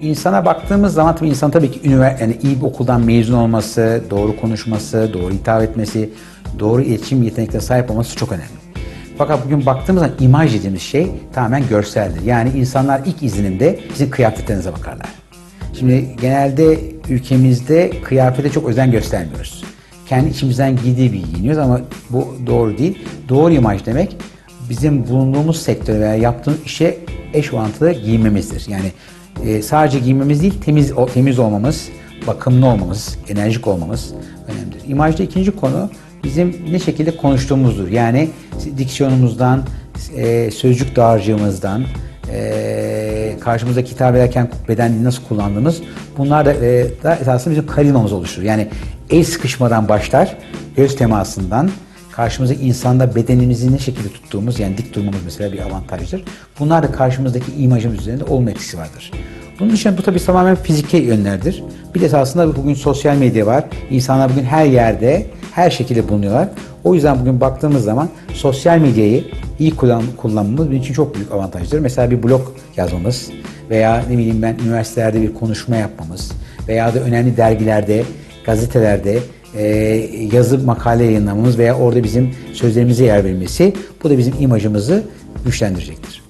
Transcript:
İnsana baktığımız zaman tabii insan tabii ki ünivers yani iyi bir okuldan mezun olması, doğru konuşması, doğru hitap etmesi, doğru iletişim yeteneklerine sahip olması çok önemli. Fakat bugün baktığımız zaman imaj dediğimiz şey tamamen görseldir. Yani insanlar ilk izlenimde bizim kıyafetlerinize bakarlar. Şimdi genelde ülkemizde kıyafete çok özen göstermiyoruz. Kendi içimizden giydiği bir giyiniyoruz ama bu doğru değil. Doğru imaj demek bizim bulunduğumuz sektör veya yaptığımız işe eş orantılı giyinmemizdir. Yani e, sadece giymemiz değil, temiz o, temiz olmamız, bakımlı olmamız, enerjik olmamız önemlidir. İmajda ikinci konu bizim ne şekilde konuştuğumuzdur. Yani diksiyonumuzdan, e, sözcük dağarcığımızdan, e, karşımızdaki hitap ederken beden nasıl kullandığımız bunlar da, e, da esasında bizim karizmamız oluşturur. Yani el sıkışmadan başlar, göz temasından, karşımızdaki insanda bedenimizi ne şekilde tuttuğumuz yani dik durmamız mesela bir avantajdır. Bunlar da karşımızdaki imajımız üzerinde olma etkisi vardır. Bunun dışında bu tabii tamamen fiziki yönlerdir. Bir de esasında bugün sosyal medya var. İnsanlar bugün her yerde, her şekilde bulunuyorlar. O yüzden bugün baktığımız zaman sosyal medyayı iyi kullan, kullanmamız bizim için çok büyük avantajdır. Mesela bir blog yazmamız veya ne bileyim ben üniversitelerde bir konuşma yapmamız veya da önemli dergilerde, gazetelerde e, yazı makale yayınlamamız veya orada bizim sözlerimize yer verilmesi bu da bizim imajımızı güçlendirecektir.